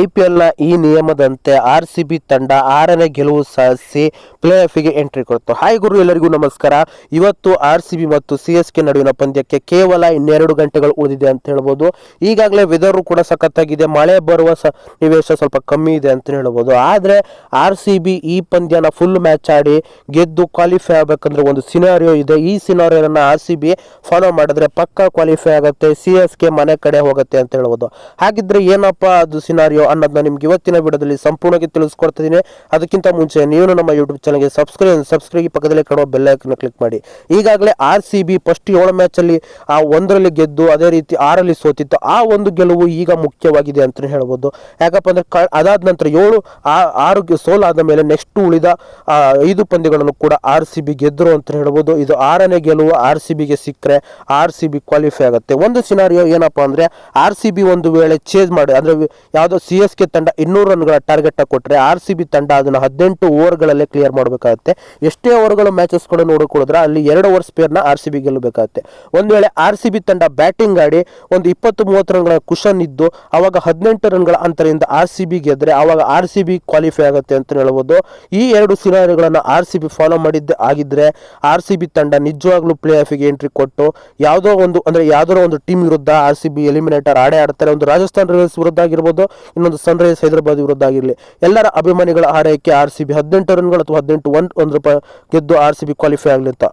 ಐಪಿಎಲ್ನ ಈ ನಿಯಮದಂತೆ R C B ತಂಡ ಆರನೇ ಗೆಲುವು ಸಾಧಿಸಿ ಪ್ಲೇ ಆಫಿಗೆ ಎಂಟ್ರಿ ಕೊಡ್ತು. ಹಾಯ್ ಗುರು, ಎಲ್ಲರಿಗೂ ನಮಸ್ಕಾರ. ಇವತ್ತು ಆರ್ ಸಿ ಬಿ ಮತ್ತು ಸಿ ಎಸ್ ಕೆ ನಡುವಿನ ಪಂದ್ಯಕ್ಕೆ ಕೇವಲ ಇನ್ನೆರಡು ಗಂಟೆಗಳು ಉಳಿದಿದೆ ಅಂತ ಹೇಳ್ಬೋದು. ಈಗಾಗಲೇ ವೆದರ್ ಕೂಡ ಸಖತ್ತಾಗಿದೆ. ಮಳೆ ಬರುವ ಸನ್ನಿವೇಶ ಸ್ವಲ್ಪ ಕಮ್ಮಿ ಇದೆ ಅಂತ ಹೇಳ್ಬೋದು. ಆದರೆ ಆರ್ ಸಿ ಬಿ ಈ ಪಂದ್ಯನ ಫುಲ್ ಮ್ಯಾಚ್ ಆಡಿ ಗೆದ್ದು ಕ್ವಾಲಿಫೈ ಆಗಬೇಕಂದ್ರೆ ಒಂದು ಸಿನಾರಿಯೋ ಇದೆ. ಈ ಸಿನಾರಿಯೋನ ಆರ್ ಸಿ ಬಿ ಫಾಲೋ ಮಾಡಿದ್ರೆ ಪಕ್ಕ ಕ್ವಾಲಿಫೈ ಆಗುತ್ತೆ, ಸಿ ಎಸ್ ಕೆ ಮನೆ ಕಡೆ ಹೋಗುತ್ತೆ ಅಂತ ಹೇಳ್ಬೋದು. ಹಾಗಿದ್ರೆ ಏನಪ್ಪ ಅದು ಸಿನಾರಿಯೋ ಅನ್ನೋದನ್ನ ನಿಮ್ಗೆ ಇವತ್ತಿನ ವಿಡಿಯೋದಲ್ಲಿ ಸಂಪೂರ್ಣವಾಗಿ ತಿಳಿಸ್ಕೊಡ್ತಿದ್ದೀನಿ ಅದಕ್ಕಿಂತ ಮುಂಚೆ ನೀವು ನಮ್ಮ ಯೂಟ್ಯೂಬ್ ಚಾನಲ್ಗೆ ಸಬ್ಸ್ಕ್ರೈಬ್ ಸಬ್ಸ್ಕ್ರೈಬ್ ಪಕ್ಕದಲ್ಲಿ ಕಾಣುವ ಬೆಲ್ ಐಕನ್ ಕ್ಲಿಕ್ ಮಾಡಿ. ಈಗಾಗಲೇ ಆರ್ ಸಿ ಬಿ ಫಸ್ಟ್ ಏಳು ಮ್ಯಾಚಲ್ಲಿ ಆ ಒಂದರಲ್ಲಿ ಗೆದ್ದು, ಅದೇ ರೀತಿ ಆರಲ್ಲಿ ಸೋತಿತ್ತು. ಆ ಒಂದು ಗೆಲುವು ಈಗ ಮುಖ್ಯವಾಗಿದೆ ಅಂತಲೇ ಹೇಳ್ಬೋದು. ಯಾಕಪ್ಪ ಅಂದ್ರೆ ಅದಾದ ನಂತರ ಏಳು ಆರು ಸೋಲಾದ ಮೇಲೆ ನೆಕ್ಸ್ಟ್ ಉಳಿದ ಐದು ಪಂದ್ಯಗಳನ್ನು ಕೂಡ ಆರ್ ಸಿ ಬಿ ಗೆದ್ದರು ಅಂತ ಹೇಳ್ಬೋದು. ಇದು ಆರನೇ ಗೆಲುವು ಆರ್ ಸಿ ಬಿಗೆ ಸಿಕ್ಕರೆ ಆರ್ ಸಿ ಬಿ ಕ್ವಾಲಿಫೈ ಆಗುತ್ತೆ. ಒಂದು ಸಿನಾರಿಯೋ ಏನಪ್ಪಾ ಅಂದ್ರೆ ಆರ್ ಸಿ ಬಿ ಒಂದು ವೇಳೆ ಚೇಂಜ್ ಮಾಡಿ, ಅಂದ್ರೆ ಯಾವುದೋ ಸಿ ಎಸ್ ಕೆ ತಂಡ ಇನ್ನೂರು ರನ್ಗಳ ಟಾರ್ಗೆಟ್ ಕೊಟ್ಟರೆ ಆರ್ ಸಿ ಬಿ ತಂಡ ಅದನ್ನು ಹದಿನೆಂಟು ಓವರ್ಗಳಲ್ಲೇ ಕ್ಲಿಯರ್ ಮಾಡಬೇಕಾಗುತ್ತೆ. ಎಷ್ಟೇ ಓವರ್ಗಳು ಕೂಡ ನೋಡಿಕೊಳ್ಳಿದ್ರೆ ಅಲ್ಲಿ ಎರಡು ಓವರ್ ಸ್ಪೇರ್ನ ಆರ್ ಸಿ ಬಿ ಗೆಲ್ಲಬೇಕಾಗುತ್ತೆ. ಒಂದು ವೇಳೆ ಆರ್ ಸಿ ಬಿ ತಂಡ ಬ್ಯಾಟಿಂಗ್ ಆಡಿ ಒಂದು ಇಪ್ಪತ್ತು ಮೂವತ್ತು ರನ್ಗಳ ಕುಶನ್ ಇದ್ದು ಆವಾಗ ಹದಿನೆಂಟು ರನ್ಗಳ ಅಂತರದಿಂದ ಆರ್ ಸಿ ಬಿ ಗೆದ್ರೆ ಆವಾಗ ಆರ್ ಸಿ ಬಿ ಕ್ವಾಲಿಫೈ ಆಗುತ್ತೆ ಅಂತ ಹೇಳ್ಬೋದು. ಈ ಎರಡು ಸಿನಾರಿಗಳನ್ನು ಆರ್ ಸಿ ಬಿ ಫಾಲೋ ಮಾಡಿದ್ದೆ ಆಗಿದ್ರೆ ಆರ್ ಸಿ ಬಿ ತಂಡ ನಿಜವಾಗ್ಲೂ ಪ್ಲೇ ಆಫಿಗೆ ಎಂಟ್ರಿ ಕೊಟ್ಟು ಯಾವುದೋ ಒಂದು ಅಂದರೆ ಯಾವುದೋ ಒಂದು ಟೀಮ್ ವಿರುದ್ಧ ಆರ್ ಸಿ ಬಿ ಎಲಿಮಿನೇಟರ್ ಆಡೇ ಆಡ್ತಾರೆ. ಒಂದು ರಾಜಸ್ಥಾನ್ ರಾಯಲ್ಸ್ ವಿರುದ್ಧ ಆಗಿರ್ಬೋದು ಇನ್ನೊಂದು ಸನ್ರೈಸ್ ಹೈದರಾಬಾದ್ ವಿರುದ್ಧ ಆಗಿರಲಿ. ಎಲ್ಲರ ಅಭಿಮಾನಿಗಳ ಹಾರೈಕೆ ಆರ್ ಸಿ ಬಿ ಹದಿನೆಂಟು ರನ್ಗಳು ಅಥವಾ ಹದಿನೆಂಟು ಒನ್ ಒಂದು ರೂಪಾಯಿ ಗೆದ್ದು ಆರ್ ಸಿ ಬಿ ಕ್ವಾಲಿಫೈ ಆಗಲಿ ಅಂತ.